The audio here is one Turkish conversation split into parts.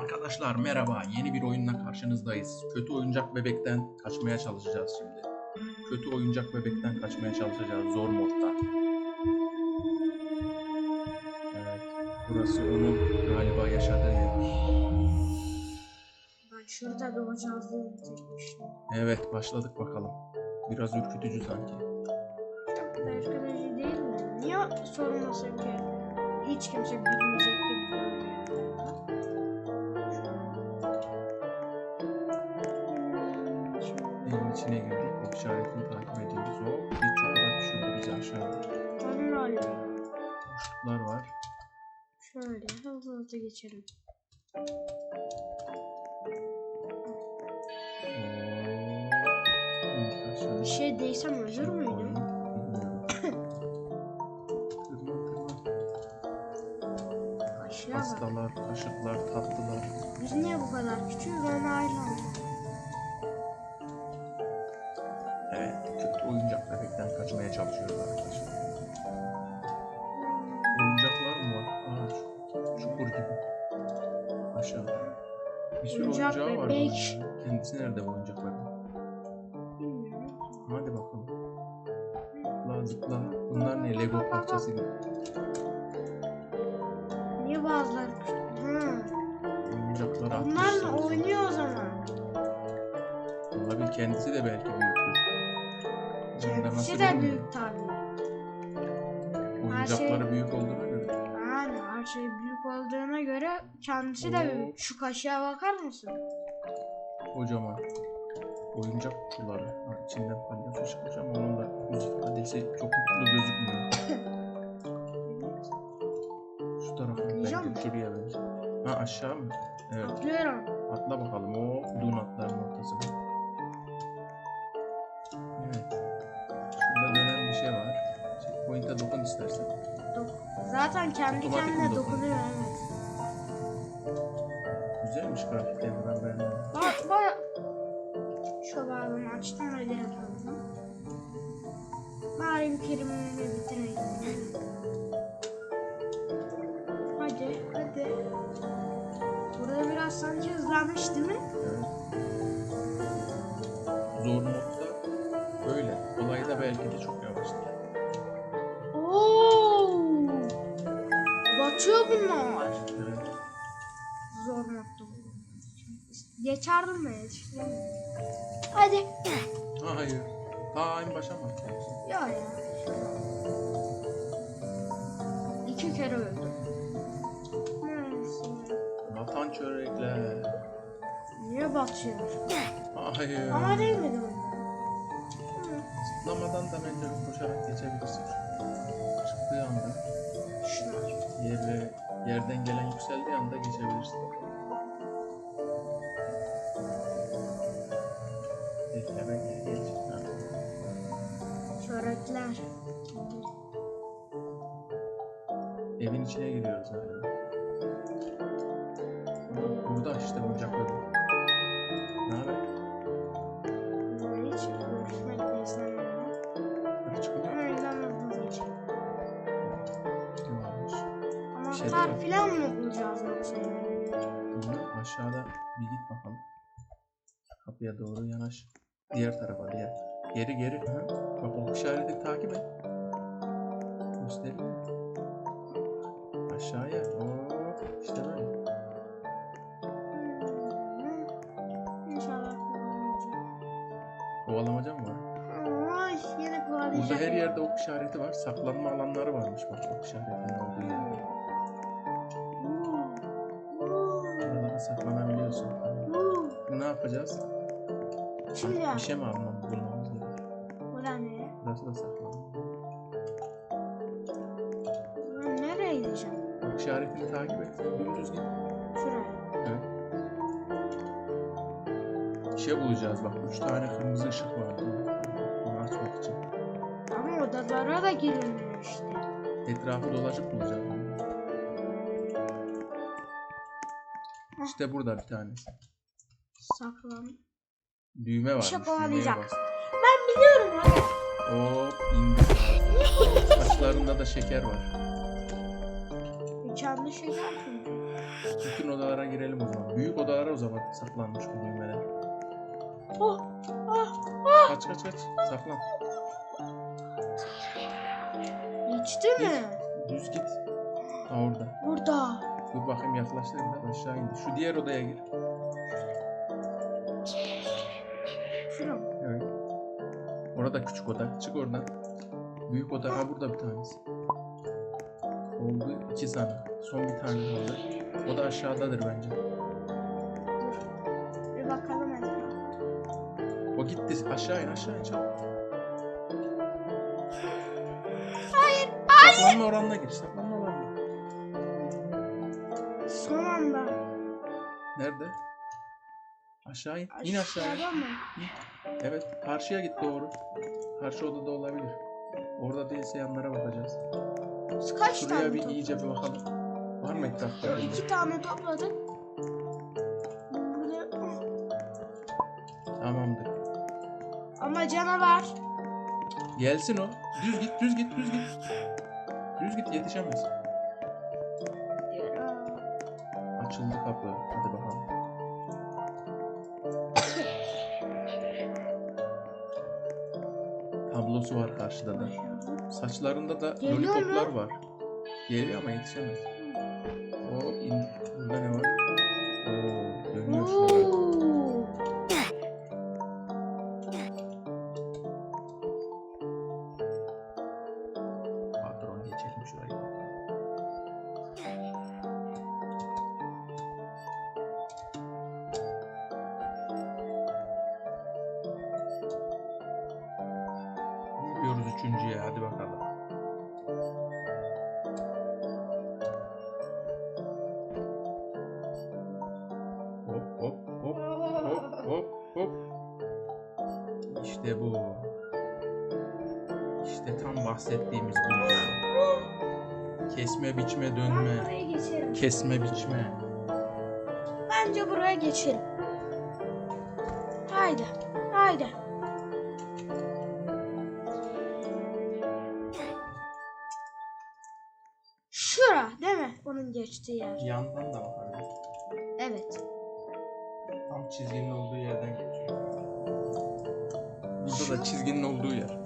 Arkadaşlar merhaba. Yeni bir oyunla karşınızdayız. Kötü oyuncak bebekten kaçmaya çalışacağız şimdi. Kötü oyuncak bebekten kaçmaya çalışacağız zor modda. Evet. Burası onun galiba yaşadığı yer. Ben şurada doğacağız diye bitirmiştim. Evet başladık bakalım. Biraz ürkütücü sanki. Ürkütücü değil mi? Niye sormasın ki? Hiç kimse bilmeyecek gibi Evin içine girdik. Ok işaretini takip ediyoruz. O bir çukura düşürdü bizi aşağıya. Onun öyle. Boşluklar var. Şöyle hızlı hızlı geçelim. Aşağı. Bir şey değsem ölür müydüm? Aşağı. Pastalar, kaşıklar, tatlılar. Biz niye bu kadar küçüğüz ben hala kaçmaya çalışıyoruz arkadaşlar. Oyuncaklar mı var? Aa, çukur gibi. Aşağıda. Bir sürü Oyuncak oyuncağı var. bebek. bunun. Kendisi nerede bu oyuncak bebek? Bilmiyorum. Hadi bakalım. Zıpla zıpla. Bunlar ne? Lego parçası gibi. Niye bazıları küçük? Hı. Oyuncakları atmış. Bunlarla oynuyor o zaman. Olabilir. Kendisi de belki büyüktür. De Kendisi de bilmiyorum. büyük tabii. Her şey- Oyuncakları büyük olduğuna göre. Yani her şey büyük olduğuna göre kendisi de Oo. büyük. Şu kaşığa bakar mısın? Kocaman. Oyuncak kutuları. Ha, içinden palyaço çıkmış ama onun da yüz ifadesi çok mutlu gözükmüyor. Şu tarafa belki şuraya benziyor. Ha aşağı mı? Evet. Atlıyorum. Atla bakalım. O donatların ortasına. İstersen. Dok- Zaten kendi Otomatik kendine dokunuyor? evet. Güzelmiş grafiklerini ben beğendim. Bak bak. Bağımı açtım öyle yapalım. Bari bir kelimeni bitireyim. Hadi hadi. Burada biraz sanki hızlanmış değil mi? Evet. Zor modda böyle. Kolay da belki de çok yavaştır. Batıyor bunlar. Evet. Zor nokta bu. Geçerdim mi? Hadi. Hayır. Ta en başa mı atlamışsın? Ya ya. İki kere öldüm. Vatan çörekler. Niye batıyor? Hayır. Ama değmedi onu. Zıplamadan da bence koşarak geçebilirsin. Çıktığı anda Şunlar. Yerle, yerden gelen yükseldiği anda geçebilirsin. Bekle bekle geç. Ha. Çörekler. Evin içine giriyoruz herhalde. Burada işte oyuncak bebek. Ne haber? Kapıya doğru yanaş. Diğer tarafa diğer. Geri geri. Hı. Bak o işareti takip et. Gösteriyor. Aşağıya. Oo, işte böyle. Hmm. İnşallah. Kovalamaca mı var? Ay yine kovalayacak. Burada her yerde ok işareti var. Saklanma alanları varmış bak ok işaretinin olduğu yer. Buralara saklanabiliyorsun. Ne yapacağız? Şimdi Bir şey mi almamız bulmamız gerekiyor? Bura ne? Burası da saklanma. Ben nereye gideceğim? Ok işaretini takip et. Dümdüz git. Şuraya. Evet. Bir şey bulacağız bak. Üç tane kırmızı ışık vardı. Onu açmak için. Ama odalara da girilmiyor işte. Etrafı dolaşıp bulacağız. İşte burada bir tanesi. Saklan. Düğme var. kovalayacak. Bas. Ben biliyorum hadi. Hop indi. Saçlarında da şeker var. Kendi şeker çünkü. Bütün odalara girelim o zaman. Büyük odalara o zaman saklanmış bu düğmeler. Oh, oh, Kaç kaç kaç. Saklan. geçti mi? Düz git. Ha orada. Burada. Dur bakayım yaklaştı biraz aşağı indi. Şu diğer odaya gir. Orada küçük oda. Çık oradan. Büyük oda. Ha burada bir tanesi. Oldu iki tane. Son bir tane kaldı. O da aşağıdadır bence. Bir bakalım hadi. O gitti. Aşağı in aşağı in çabuk. Hayır. Saklanma oranına gir. Saklanma oranına. Son anda. Nerede? Aşağı in. İn aşağıya. Aşağıda mı? Evet. Karşıya git doğru. Karşı odada olabilir. Orada değilse yanlara bakacağız. Biz kaç Şuraya tane bir topladık? iyice bir bakalım. Var mı etrafta? İki tane topladık. Tamamdır. Ama canavar. Gelsin o. Düz git, düz git, düz git. Düz git yetişemez. Açıldı kapı. Hadi bakalım. Tablosu var karşıda da. Saçlarında da Geliyor mu? lollipoplar var. Geliyor ama yetişemez. Hop indi. Burada ne var? Oo, dönüyor şurada. Gidiyoruz üçüncüye hadi bakalım. Hop hop hop hop hop hop. İşte bu. İşte tam bahsettiğimiz bu. Kesme biçme dönme. Kesme biçme. Bence buraya geçelim. Haydi. Haydi. Geçtiği yer. Yandan da bakalım. Evet. Tam çizginin olduğu yerden geçiyor. Burada Şu- da çizginin olduğu yer.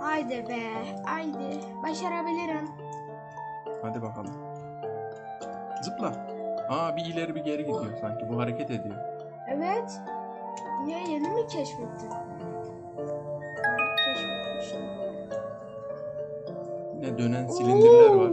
Haydi be. Haydi. Başarabilirim. Hadi bakalım. Zıpla. Aa bir ileri bir geri gidiyor sanki. Bu hareket ediyor. Evet. Niye yeni mi keşfettin? Yine dönen silindirler var.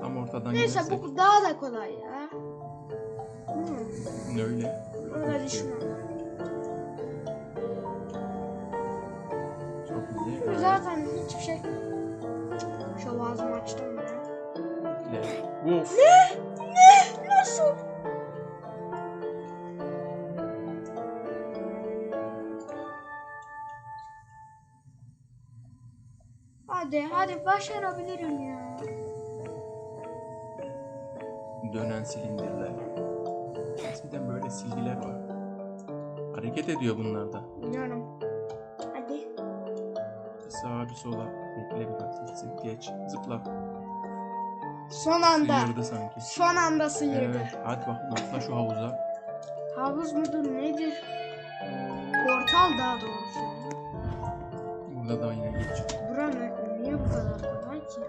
Tam ortadan Neyse gidersek. bu daha da kolay ya. Hmm. Öyle. Öyle düşünüyorum. Çok. Çünkü zaten hiçbir şey... Şu ağzımı açtım ya. İleri. Of. Ne? Hadi hadi başarabilirim ya. Dönen silindirler. Eskiden böyle silgiler var. Hareket ediyor bunlar da. Biliyorum. Hadi. Bir sağa bir sola. Bekle biraz. gitsin. Geç. Zıpla. Son anda. Sıyırdı sanki. Son anda sıyırdı. Evet. Hadi bakalım atla şu havuza. Havuz mudur nedir? Portal daha doğrusu. Burada da yine geç. Niye bu kadar kolay ki?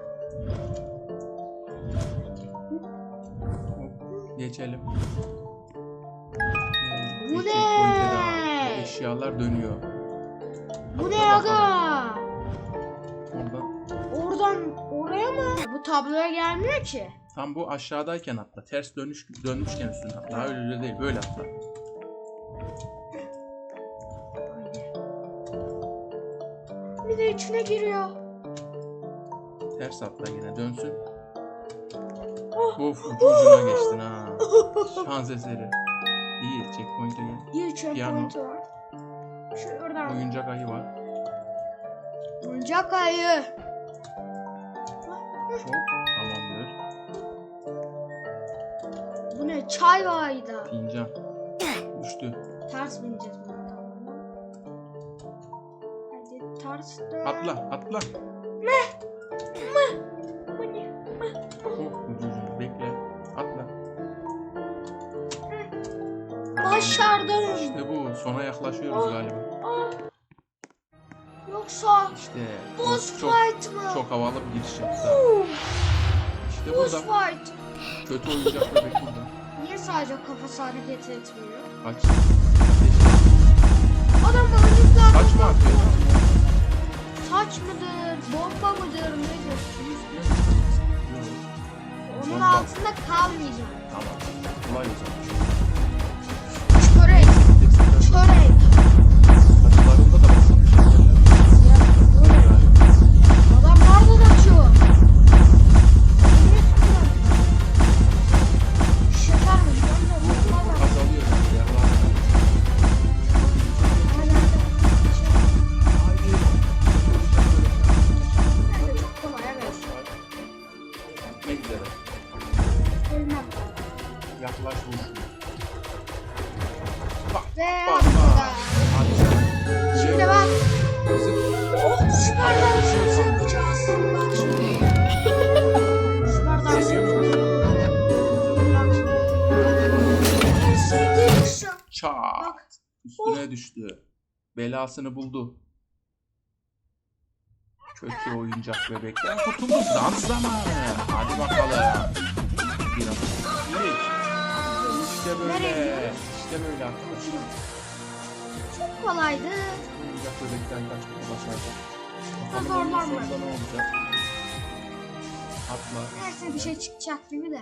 Geçelim. Bu Bir ne? daha. Eşyalar dönüyor. Bu ne aga? Oradan Oradan oraya mı? Bu tabloya gelmiyor ki. tam bu aşağıdayken atla. Ters dönüş dönmüşken üstüne atla. Ha, öyle öyle değil. Böyle atla. Bir de içine giriyor. Ters atla yine dönsün. Oh. Of ucu ucuna geçtin ha. Şans eseri. İyi checkpoint'e gel. Bir checkpoint var. Şuradan. Oyuncak ayı var. Oyuncak ayı. Hop tamamdır. Bu ne? Çay ayda. Fincan. Düştü. Ters bineceğiz buna. Hadi ters Artık. Atla atla. Bu Başardım. İşte bu. Sona yaklaşıyoruz Oh. galiba. Aa. Yoksa İşte boss çok, çok, fight mı? çok havalı bir giriş yaptı. İşte boss burada. fight. Kötü oyuncak bebek burada. Niye sadece kafası hareket etmiyor? Kaç. Adam örgütler. Kaç mı atıyor? Saç mıdır? Bomba mıdır? Nedir? Onun altında kalmayacağım. Tamam. Kolay o zaman. Gitmek üzere. Ölmem. Yaklaş vur. Bak. Ve Bak attı bak. sen. Şimdi bak. Bizim Oh süper dans yapacağız. Bak şimdi. Dans Seviyor yapacağız. çat. Bak. Üstüne düştü. Belasını buldu. Kötü oyuncak bebekten kurtulduk. Dans zamanı. Hadi bakalım. Biraz iyilik. İşte böyle. İşte böyle arkadaşlar. Çok kolaydı. Oyuncak bebekten kaçmayı başardık. Bakalım zorlanma. sonunda ne olacak? Atla. Neyse bir şey çıkacak gibi de.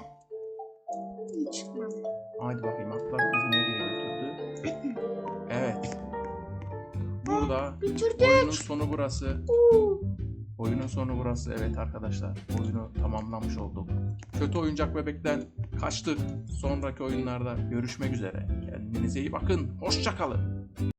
İyi çıkmadı. Hadi bakayım atlar bizi nereye götürdü? Evet. Burada Bitirdik. oyunun sonu burası. Oo. Oyunun sonu burası. Evet arkadaşlar. Oyunu tamamlamış olduk. Kötü oyuncak bebekten kaçtık. Sonraki oyunlarda görüşmek üzere. Kendinize iyi bakın. Hoşçakalın.